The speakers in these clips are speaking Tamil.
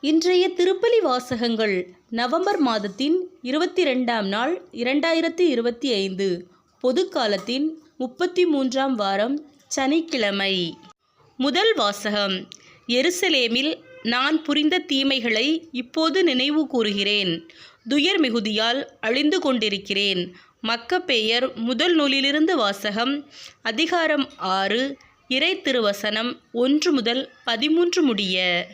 இன்றைய திருப்பலி வாசகங்கள் நவம்பர் மாதத்தின் இருபத்தி ரெண்டாம் நாள் இரண்டாயிரத்தி இருபத்தி ஐந்து. பொதுக்காலத்தின் முப்பத்தி மூன்றாம் வாரம் சனிக்கிழமை. முதல் வாசகம் எருசலேமில் நான் புரிந்த தீமைகளை இப்போது நினைவு கூறுகிறேன். துயர் மிகுதியால் அழிந்து கொண்டிருக்கிறேன். மக்கப்பெயர் முதல் நூலிலிருந்து வாசகம் அதிகாரம் ஆறு இறை திருவசனம் ஒன்று முதல் பதிமூன்று முடிய.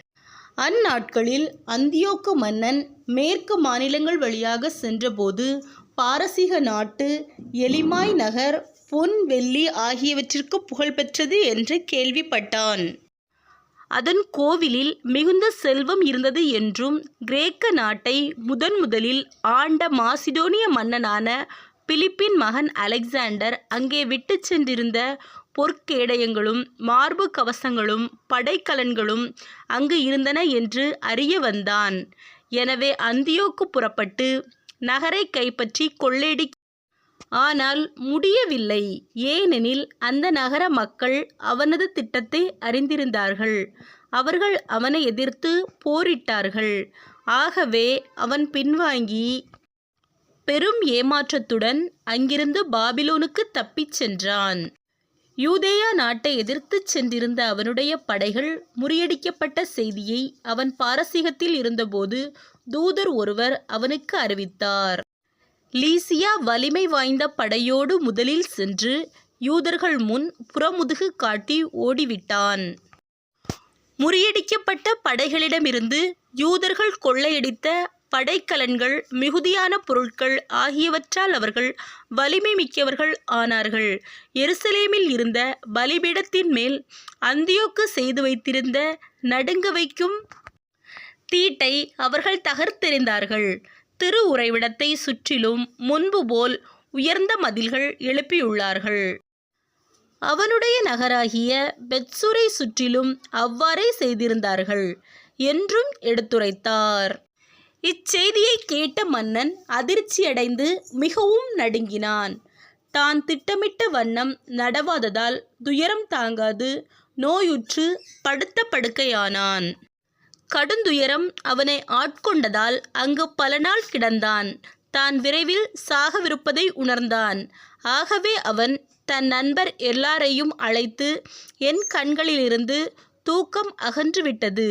அந்நாட்களில் அந்தியோக்கு மன்னன் மேற்கு மாநிலங்கள் வழியாக சென்றபோது பாரசீக நாட்டு எலிமாய் நகர் பொன் வெள்ளி ஆகியவற்றிற்கு புகழ்பெற்றது என்று கேள்விப்பட்டான். அதன் கோவிலில் மிகுந்த செல்வம் இருந்தது என்றும் கிரேக்க நாட்டை முதன் முதலில் ஆண்ட மாசிடோனிய மன்னனான பிலிப்பின் மகன் அலெக்சாண்டர் அங்கே விட்டு சென்றிருந்த பொற்கேடயங்களும் மார்பு கவசங்களும் படைக்கலன்களும் அங்கு இருந்தன என்று அறிய வந்தான். எனவே அந்தியோக்கு புறப்பட்டு நகரை கைப்பற்றி கொள்ளையடி ஆனால் முடியவில்லை. ஏனெனில் அந்த நகர மக்கள் அவனது திட்டத்தை அறிந்திருந்தார்கள். அவர்கள் அவனை எதிர்த்து போரிட்டார்கள். ஆகவே அவன் பின்வாங்கி பெரும் ஏமாற்றத்துடன் அங்கிருந்து பாபிலோனுக்கு தப்பிச் சென்றான். யூதேயா நாட்டை எதிர்த்துச் சென்றிருந்த அவனுடைய படைகள் முறியடிக்கப்பட்ட செய்தியை அவன் பாரசீகத்தில் இருந்தபோது தூதர் ஒருவர் அவனுக்கு அறிவித்தார். லீசியா வலிமை வாய்ந்த படையோடு முதலில் சென்று யூதர்கள் முன் புறமுதுகு காட்டி ஓடிவிட்டான். முறியடிக்கப்பட்ட படைகளிடமிருந்து யூதர்கள் கொள்ளையடித்த படைக்கலன்கள் மிகுதியான பொருட்கள் ஆகியவற்றால் அவர்கள் வலிமை மிக்கவர்கள் ஆனார்கள். எருசலேமில் இருந்த பலிபீடத்தின் மேல் அந்தியோக்கு செய்து வைத்திருந்த நடுங்க வைக்கும் தீட்டை அவர்கள் தகர்த்தெறிந்தார்கள். திரு உறைவிடத்தை சுற்றிலும் முன்பு போல் உயர்ந்த மதில்கள் எழுப்பியுள்ளார்கள். அவனுடைய நகராகிய பெட்சூரை சுற்றிலும் அவ்வாறே செய்திருந்தார்கள். என்றும் எடுத்துரைத்தார். இச்செய்தியை கேட்ட மன்னன் அதிர்ச்சியடைந்து மிகவும் நடுங்கினான். தான் திட்டமிட்ட வண்ணம் நடவாததால் துயரம் தாங்காது நோயுற்று படுத்த படுக்கையானான் கடுந்துயரம் அவனை ஆட்கொண்டதால் அங்கு பல நாள் கிடந்தான். தான் விரைவில் சாகவிருப்பதை உணர்ந்தான். ஆகவே அவன் தன் நண்பர் எல்லாரையும் அழைத்து என் கண்களிலிருந்து தூக்கம் அகன்றுவிட்டது.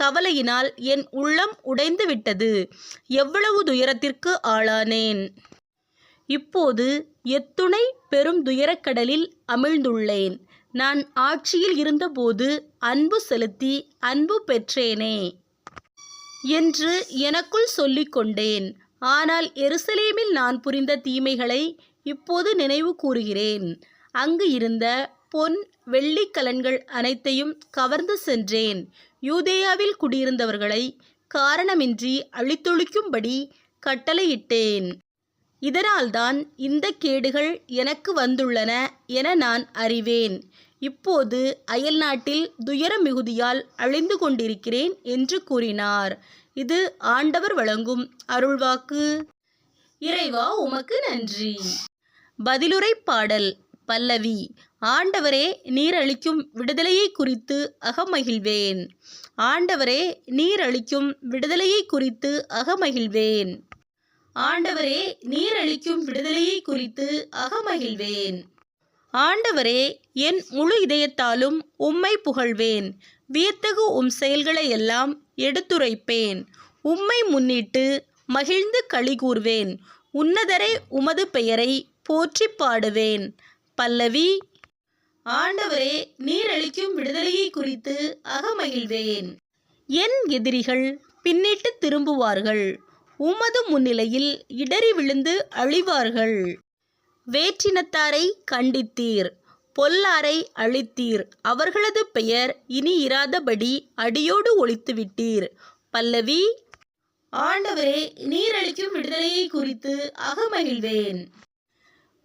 கவலையினால் என் உள்ளம் உடைந்து விட்டது எவ்வளவு துயரத்திற்கு ஆளானேன். இப்போது எத்துணை பெரும் துயரக்கடலில் அமிழ்ந்துள்ளேன். நான் ஆட்சியில் இருந்தபோது அன்பு செலுத்தி அன்பு பெற்றேனே. என்று எனக்குள் சொல்லிக்கொண்டேன் ஆனால் எருசலேமில் நான் புரிந்த தீமைகளை இப்போது நினைவு கூறுகிறேன். அங்கு இருந்த பொன் வெள்ளிக்கலன்கள் அனைத்தையும் கவர்ந்து சென்றேன். யூதேயாவில் குடியிருந்தவர்களை காரணமின்றி அழித்தொழிக்கும்படி கட்டளையிட்டேன். இதனால்தான் இந்த கேடுகள் எனக்கு வந்துள்ளன என நான் அறிவேன். இப்போது அயல்நாட்டில் துயர மிகுதியால் அழிந்து கொண்டிருக்கிறேன் என்று கூறினார். இது ஆண்டவர் வழங்கும் அருள்வாக்கு. இறைவா உமக்கு நன்றி. பதிலுரை பாடல் பல்லவி. ஆண்டவரே நீர் அளிக்கும் விடுதலையை குறித்து அகமகிழ்வேன். ஆண்டவரே நீர் அளிக்கும் விடுதலையை குறித்து அகமகிழ்வேன். ஆண்டவரே நீர் அளிக்கும் விடுதலையை குறித்து அகமகிழ்வேன். ஆண்டவரே என் முழு இதயத்தாலும் உம்மை புகழ்வேன். வியத்தகு உம் செயல்களை எல்லாம் எடுத்துரைப்பேன். உம்மை முன்னிட்டு மகிழ்ந்து களி கூர்வேன். உன்னதரை உமது பெயரை போற்றி பாடுவேன். பல்லவி ஆண்டவரே நீர் அளிக்கும் விடுதலையை குறித்து அகமகிழ்வேன். என் எதிரிகள் பின்னிட்டு திரும்புவார்கள். உமது முன்னிலையில் இடறி விழுந்து அழிவார்கள். வேற்றினத்தாரை கண்டித்தீர். பொல்லாரை அழித்தீர். அவர்களது பெயர் இனி இராதபடி அடியோடு ஒழித்துவிட்டீர். பல்லவி ஆண்டவரே நீரழிக்கும் விடுதலையை குறித்து அகமகிழ்வேன்.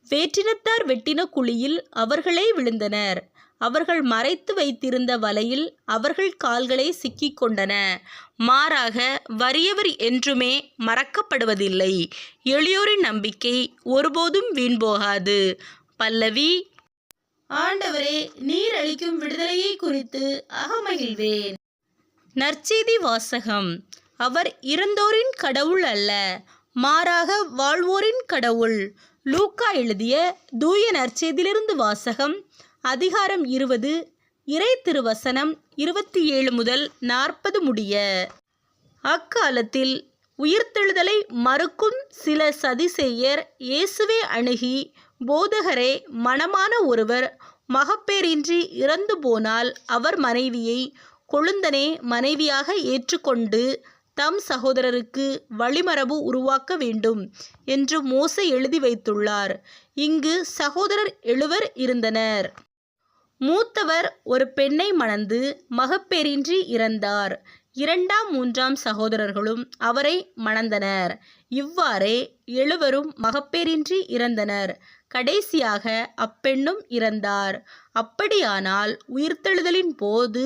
வேற்றினத்தார் வெட்டின குழியில் அவர்களே விழுந்தனர். அவர்கள் மறைத்து வைத்திருந்த வலையில் அவர்கள் கால்களை சிக்கிக் கொண்டன. மாறாக வறியவர் என்றுமே மறக்கப்படுவதில்லை. எளியோரின் நம்பிக்கை ஒருபோதும் வீண் போகாது பல்லவி ஆண்டவரே நீர் அளிக்கும் விடுதலையை குறித்து அகமகிழ்வேன். நற்செய்தி வாசகம். அவர் இறந்தோரின் கடவுள் அல்ல. மாறாக வாழ்வோரின் கடவுள். லூக்கா எழுதிய தூய நற்செய்தியிலிருந்து வாசகம் அதிகாரம் இருபது இறை திருவசனம் இருபத்தி ஏழு முதல் நாற்பது முடிய. அக்காலத்தில் உயிர்த்தெழுதலை மறுக்கும் சில சதிசேயர் இயேசுவே அணுகி போதகரே மணமான ஒருவர் மகப்பேரின்றி இறந்து போனால் அவர் மனைவியை கொழுந்தனே மனைவியாக ஏற்றுக்கொண்டு தம் சகோதரருக்கு வழிமரபு உருவாக்க வேண்டும் என்று மோச எழுதி வைத்துள்ளார். இங்கு சகோதரர் எழுவர் இருந்தனர். மூத்தவர் ஒரு பெண்ணை மணந்து மகப்பேறின்றி இறந்தார். இரண்டாம் மூன்றாம் சகோதரர்களும் அவரை மணந்தனர். இவ்வாறே எழுவரும் மகப்பேறின்றி இறந்தனர். கடைசியாக அப்பெண்ணும் இறந்தார். அப்படியானால் உயிர்த்தெழுதலின் போது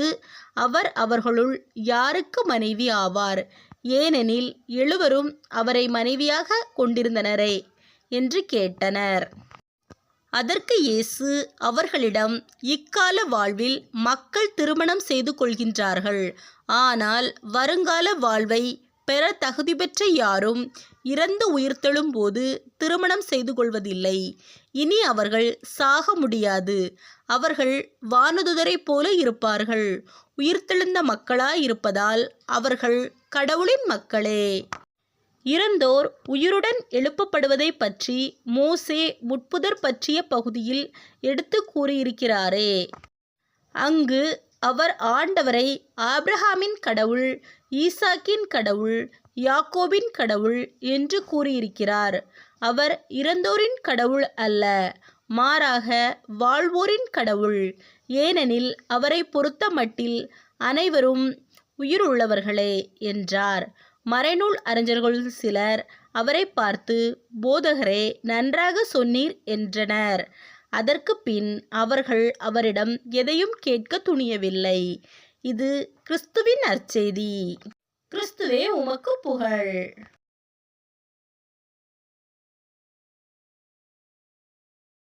அவர் அவர்களுள் யாருக்கு மனைவி ஆவார்? ஏனெனில் எழுவரும் அவரை மனைவியாக கொண்டிருந்தனரே என்று கேட்டனர். அதற்கு இயேசு அவர்களிடம் இக்கால வாழ்வில் மக்கள் திருமணம் செய்து கொள்கின்றார்கள். ஆனால் வருங்கால வாழ்வை பெற தகுதி பெற்ற யாரும் இறந்து உயிர்த்தெழும் போது திருமணம் செய்து கொள்வதில்லை. இனி அவர்கள் சாக முடியாது. அவர்கள் வானதுதரைப் போல இருப்பார்கள். உயிர்த்தெழுந்த மக்களாய் இருப்பதால் அவர்கள் கடவுளின் மக்களே. இறந்தோர் உயிருடன் எழுப்பப்படுவதை பற்றி மோசே முட்புதர் பற்றிய பகுதியில் எடுத்து கூறியிருக்கிறாரே. அங்கு அவர் ஆண்டவரை ஆப்ரஹாமின் கடவுள் ஈசாக்கின் கடவுள் யாக்கோபின் கடவுள் என்று கூறியிருக்கிறார். அவர் இறந்தோரின் கடவுள் அல்ல மாறாக வாழ்வோரின் கடவுள். ஏனெனில் அவரை பொறுத்தமட்டில் அனைவரும் உயிருள்ளவர்களே என்றார். மறைநூல் அறிஞர்கள் சிலர் அவரை பார்த்து போதகரே நன்றாக சொன்னீர் என்றனர். அதற்கு பின் அவர்கள் அவரிடம் எதையும் கேட்க துணியவில்லை. இது கிறிஸ்துவின் நற்செய்தி. கிறிஸ்துவே உமக்கு புகழ்.